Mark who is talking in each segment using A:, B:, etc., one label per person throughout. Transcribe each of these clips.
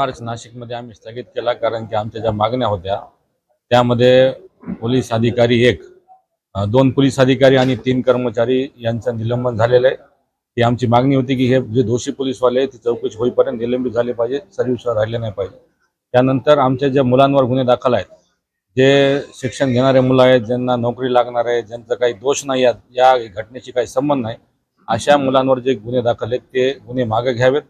A: मार्च नाशिकमध्ये आम्ही स्थगित केला कारण की आमच्या ज्या मागण्या होत्या त्यामध्ये पोलीस अधिकारी एक दोन पोलीस अधिकारी आणि तीन कर्मचारी यांचं निलंबन झालेलं आहे. ही आमची मागणी होती की हे जे दोषी पोलीसवाले ती चौकशी होईपर्यंत निलंबित झाले पाहिजे सर्व्हिसवर राहिले नाही पाहिजे. त्यानंतर आमच्या ज्या मुलांवर गुन्हे दाखल आहेत जे शिक्षण घेणारे मुलं आहेत ज्यांना नोकरी लागणार आहे ज्यांचा काही दोष नाही या घटनेशी काही संबंध नाही अशा मुलांवर जे गुन्हे दाखल आहेत ते गुन्हे मागे घ्यावेत.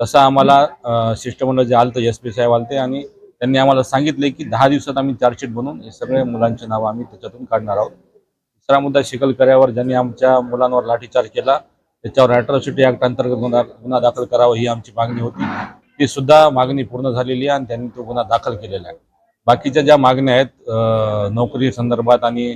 A: तसं आम्हाला शिष्टमंडळ जे आलं एस पी साहेब आलते आणि त्यांनी आम्हाला सांगितले की दहा दिवसात आम्ही चार्जशीट बनवून हे सगळे मुलांचे नाव आम्ही त्याच्यातून काढणार आहोत. दुसरा मुद्दा शिकलकऱ्यावर ज्यांनी आमच्या मुलांवर लाठीचार्ज केला त्याच्यावर अॅट्रॉसिटी ऍक्ट अंतर्गत गुन्हा गुन्हा दाखल करावा ही आमची मागणी होती. ती सुद्धा मागणी पूर्ण झालेली आहे आणि त्यांनी तो गुन्हा दाखल केलेला आहे. बाकीच्या ज्या मागण्या आहेत नोकरी संदर्भात आणि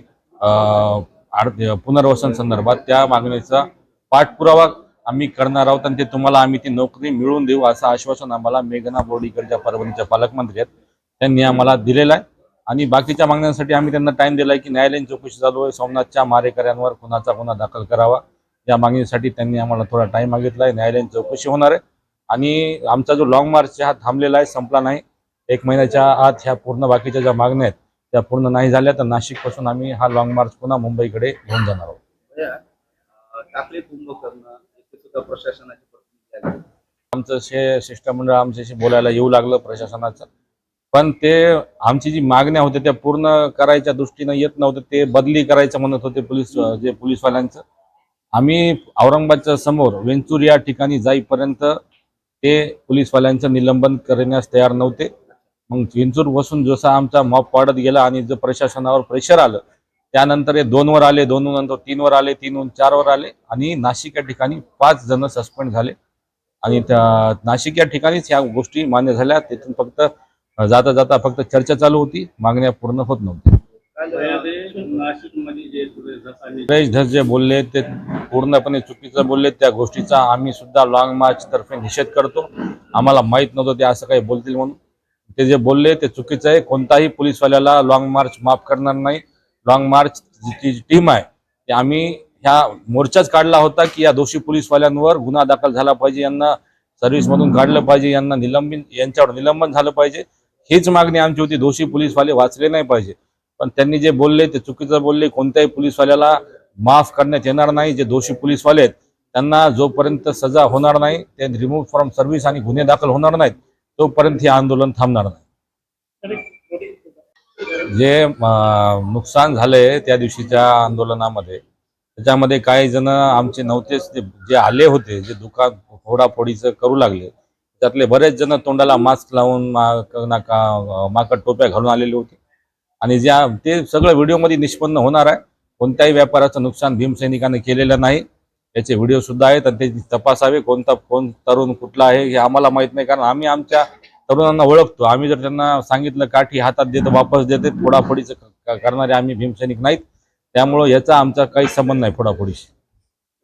A: पुनर्वसन संदर्भात त्या मागणीचा पाठपुरावा आम्ही करणार आहोत आणि ते तुम्हाला आम्ही ती नोकरी मिळवून देऊ असं आश्वासन आम्हाला मेघना बोर्डीकरच्या परभणीच्या पालकमंत्री आहेत. त्यांनी आम्हाला दिलेलं आहे. आणि बाकीच्या मागण्यांसाठी आम्ही त्यांना टाइम दिला आहे की न्यायालयीन चौकशी चालू आहे. सोमनाथच्या मारेकऱ्यांवर कुणाचा गुन्हा दाखल करावा. या मागणीसाठी त्यांनी आम्हाला थोडा टाइम मागितला आहे. न्यायालयीन चौकशी होणार आहे. आणि आमचा जो लॉंग मार्च हा थांबलेला आहे संपला नाही. एक महिन्याच्या आत ह्या पूर्ण बाकीच्या ज्या मागण्या आहेत त्या पूर्ण नाही झाल्या. तर नाशिकपासून आम्ही हा लॉंग मार्च पुन्हा मुंबईकडे घेऊन जाणार आहोत.
B: प्रशासनाचे प्रतिनिधी आले.
A: आमचं शे शिष्टमंडळ आमच्याशी बोलायला येऊ लागलं प्रशासनाचं. पण ते आमची जी मागण्या होत्या त्या पूर्ण करायच्या दृष्टीनं येत नव्हतं ते बदली करायचं म्हणत होते पोलीस जे पोलीसवाल्यांचं. आम्ही औरंगाबादच्या समोर वेंचूर या ठिकाणी जाईपर्यंत ते पोलीसवाल्यांचं निलंबन करण्यास तयार नव्हते. मग वेंचूर बसून जसा आमचा मॉप वाढत गेला आणि जर प्रशासनावर प्रेशर आलं त्यानंतर हे दोनवर आले दोन नंतर तीनवर आले तीनहून चारवर आले आणि नाशिक या ठिकाणी पाच जण सस्पेंड झाले. आणि त्या नाशिक या ठिकाणीच ह्या गोष्टी मान्य झाल्या. तिथून फक्त जाता जाता फक्त चर्चा चालू होती. मागण्या पूर्ण होत
B: आणि
A: सुरेश धस जे बोलले ते पूर्णपणे चुकीचं बोलले. त्या गोष्टीचा आम्ही सुद्धा लॉंग मार्च तर्फे निषेध करतो. आम्हाला माहीत नव्हतं ते असं काही बोलतील म्हणून. ते जे बोलले ते चुकीचं आहे. कोणताही पोलीसवाल्याला लॉंग मार्च माफ करणार नाही. लॉंग मार्च जी टीम आहे ते आम्ही ह्या मोर्चाच काढला होता की या दोषी पोलीसवाल्यांवर गुन्हा दाखल झाला पाहिजे यांना सर्व्हिसमधून काढलं पाहिजे यांना निलंबित यांच्यावर निलंबन झालं पाहिजे. हीच मागणी आमची होती दोषी पोलीसवाले वाचले नाही पाहिजे. पण त्यांनी जे बोलले ते चुकीचं बोलले कोणत्याही पोलीसवाल्याला माफ करण्यात येणार नाही जे दोषी पोलीसवाले आहेत त्यांना जोपर्यंत सजा होणार नाही ते रिमूव्ह फ्रॉम सर्व्हिस आणि गुन्हे दाखल होणार नाहीत तोपर्यंत हे आंदोलन थांबणार नाही. जे नुकसान झालंय त्या दिवशीच्या आंदोलनामध्ये त्याच्यामध्ये काही जण आमचे नव्हतेच जे जे आले होते जे दुकान फोडाफोडीचं करू लागले त्यातले बरेच जण तोंडाला मास्क लावून माक नाका माकड टोप्या घालून आलेले होते. आणि ज्या ते सगळं व्हिडिओमध्ये निष्पन्न होणार आहे. कोणत्याही व्यापाराचं नुकसान भीमसैनिकाने केलेलं नाही. याचे व्हिडिओ सुद्धा आहेत आणि ते तपासावे. कोणता कोण तरुण कुठला आहे हे आम्हाला माहीत नाही कारण आम्ही आमच्या तरुणांना ओळखतो. आम्ही जर त्यांना सांगितलं काठी हातात देतो वापस देते फोडाफोडीचं करणारे आम्ही भीमसैनिक नाहीत. त्यामुळं याचा आमचा काही संबंध नाही फोडाफोडीशी.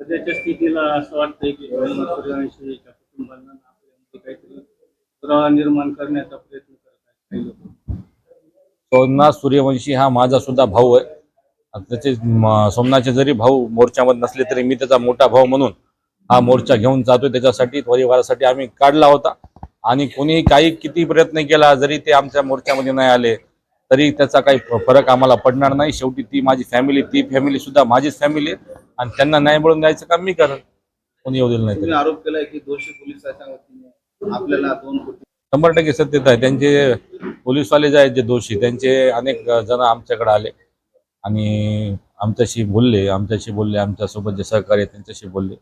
B: सध्याच्या स्थितीला असं वाटतंय की धर्म सूर्यवंशी याच्या कुटुंबांना आपल्यामध्ये काहीतरी पुरावा निर्माण करण्याचा प्रयत्न करत आहेत काही लोक.
A: सोमनाथ सूर्यवंशी हा माझा सुद्धा भाऊ आहे. त्याचे सोमनाथचे जरी भाऊ मोर्चामध्ये नसले तरी मी त्याचा मोठा भाऊ म्हणून हा मोर्चा घेऊन जातोय. त्याच्यासाठी परिवारासाठी आम्ही काढला होता. आणि कोणीही काही किती प्रयत्न केला जरी ते आमच्या मोर्चामध्ये नाही आले तरी त्याचा काही फरक आम्हाला पडणार नाही. शेवटी ती माझी फॅमिली ती फॅमिली सुद्धा माझीच फॅमिली आहे. आणि त्यांना न्याय मिळून द्यायचं काम मी करत कोणी येऊ दिलं नाही
B: आरोप केलाय की दोषी पोलिसाच्या आपल्याला दोन कोटी
A: शंभर टक्के सत्यता आहे. त्यांचे पोलीसवाले जे आहेत जे दोषी त्यांचे अनेक जण आमच्याकडे आले. आणि आमच्याशी बोलले आमच्याशी बोलले आमच्यासोबत जे सहकारी आहेत त्यांच्याशी बोलले.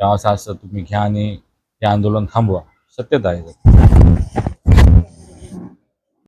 A: असं असं तुम्ही घ्या आणि हे आंदोलन थांबवा. सत्यता आहे